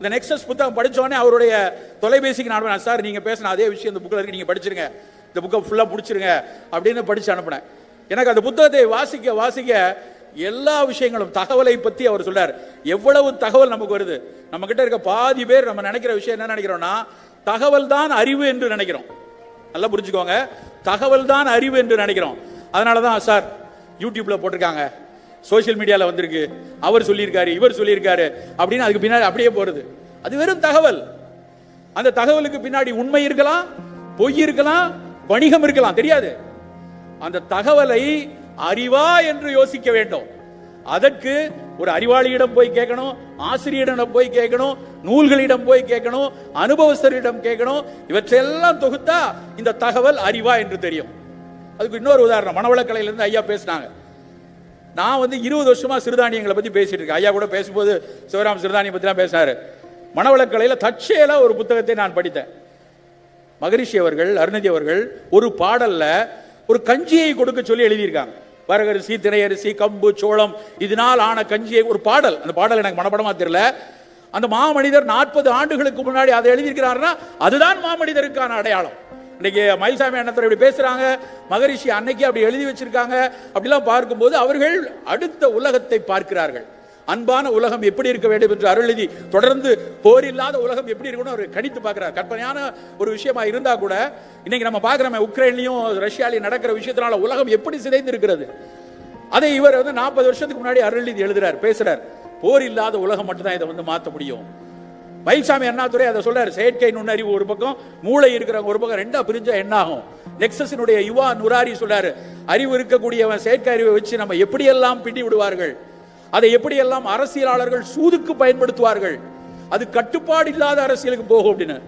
இந்த நெக்ஸஸ் புத்தகம் படித்தோடனே அவருடைய தொலைபேசிக்கு நான் அனுப்பினேன், சார் நீங்கள் பேசின அதே விஷயம் இந்த புக்கில் இருக்கு. நீங்கள் படிச்சிருங்க. இந்த புக்கை ஃபுல்லாக பிடிச்சிருங்க அப்படின்னு படித்து அனுப்பினேன். எனக்கு அந்த புத்தகத்தை வாசிக்க வாசிக்க எல்லா விஷயங்களும் தகவலை பற்றி அவர் சொல்றார். எவ்வளவு தகவல் நமக்கு வருது. நம்ம கிட்ட இருக்க பாதி பேர் நம்ம நினைக்கிற விஷயம் என்ன நினைக்கிறோம்னா தகவல் தான் அறிவு என்று நினைக்கிறோம். நல்லா புரிஞ்சுக்கோங்க. தகவல் தான் அறிவு என்று நினைக்கிறோம். அதனால தான் சார் யூடியூப்ல போட்டிருக்காங்க. சோஷியல் மீடியாவில் வந்திருக்கு. அவர் சொல்லியிருக்காரு இவர் சொல்லியிருக்காரு அப்படின்னு அதுக்கு பின்னாடி அப்படியே போறது. அது வெறும் தகவல். அந்த தகவலுக்கு பின்னாடி உண்மை இருக்கலாம் பொய் இருக்கலாம் வணிகம் இருக்கலாம் தெரியாது. அந்த தகவலை அறிவா என்று யோசிக்க வேண்டும். அதற்கு ஒரு அறிவாளியிடம் போய் கேட்கணும் ஆசிரியரிடம் போய் கேட்கணும் நூல்களிடம் போய் கேட்கணும் அனுபவஸ்தரிடம் கேட்கணும் இவற்றையெல்லாம் தொகுத்தா இந்த தகவல் அறிவா என்று தெரியும். அதுக்கு இன்னொரு உதாரணம். மனவளக்கலையிலிருந்து ஐயா பேசினாங்க. நான் வந்து இருபது வருஷமாக சிறுதானியங்களை பற்றி பேசிட்டு இருக்கேன். ஐயா கூட பேசும்போது சிவராம் சிறுதானியம் பற்றி தான் பேசினாரு. மனவளக்கலையில தற்செயலாக ஒரு புத்தகத்தை நான் படித்தேன். மகரிஷி அவர்கள் அருணதி அவர்கள் ஒரு பாடலில் ஒரு கஞ்சியை கொடுக்க சொல்லி எழுதியிருக்காங்க. வரகரிசி திரையரிசி கம்பு சோளம் இதனால் ஆன கஞ்சியை ஒரு பாடல். அந்த பாடல் எனக்கு மனப்படமாக தெரியல. அந்த மாமனிதர் நாற்பது ஆண்டுகளுக்கு முன்னாடி அதை எழுதியிருக்கிறாருன்னா அதுதான் மாமனிதருக்கான அடையாளம். இன்னைக்கு மயில்சாமி அண்ணத்தர் இப்படி பேசுறாங்க மகரிஷி அன்னைக்கு அப்படி எழுதி வச்சிருக்காங்க அப்படிலாம் பார்க்கும்போது அவர்கள் அடுத்த உலகத்தை பார்க்கிறார்கள். அன்பான உலகம் எப்படி இருக்க வேண்டும் என்று அருளதி தொடர்ந்து போர் இல்லாத உலகம் எப்படி இருக்கணும் அவர் கணித்து பார்க்கிறார். கற்பனையான ஒரு விஷயமா இருந்தா கூட இன்னைக்கு நம்ம பார்க்கிறோமே உக்ரைன்லயும் ரஷ்யாலையும் நடக்கிற விஷயத்தினால உலகம் எப்படி சிதைந்து இருக்கிறது அதை இவர் வந்து நாற்பது வருஷத்துக்கு முன்னாடி அருளதி எழுதுறார் பேசுறார். போர் இல்லாத உலகம் மட்டும்தான் இதை வந்து மாற்ற முடியும். மயில்சாமி அண்ணாதுரை அதை சொல்றாரு. செயற்கை நுண்ணறிவு ஒரு பக்கம் மூளை இருக்கிறவங்க ஒரு பக்கம் ரெண்டா பிரிஞ்சா என்ன ஆகும் நெக்ஸஸினுடைய யுவா நுராரி சொல்றாரு. அறிவு இருக்கக்கூடியவன் செயற்கை அறிவை வச்சு நம்ம எப்படியெல்லாம் பிடி விடுவார்கள்? அதை எப்படியெல்லாம் அரசியலாளர்கள் சூதுக்கு பயன்படுத்துவார்கள்? அது கட்டுப்பாடு இல்லாத அரசியலுக்கு போகும் அப்படின்னு.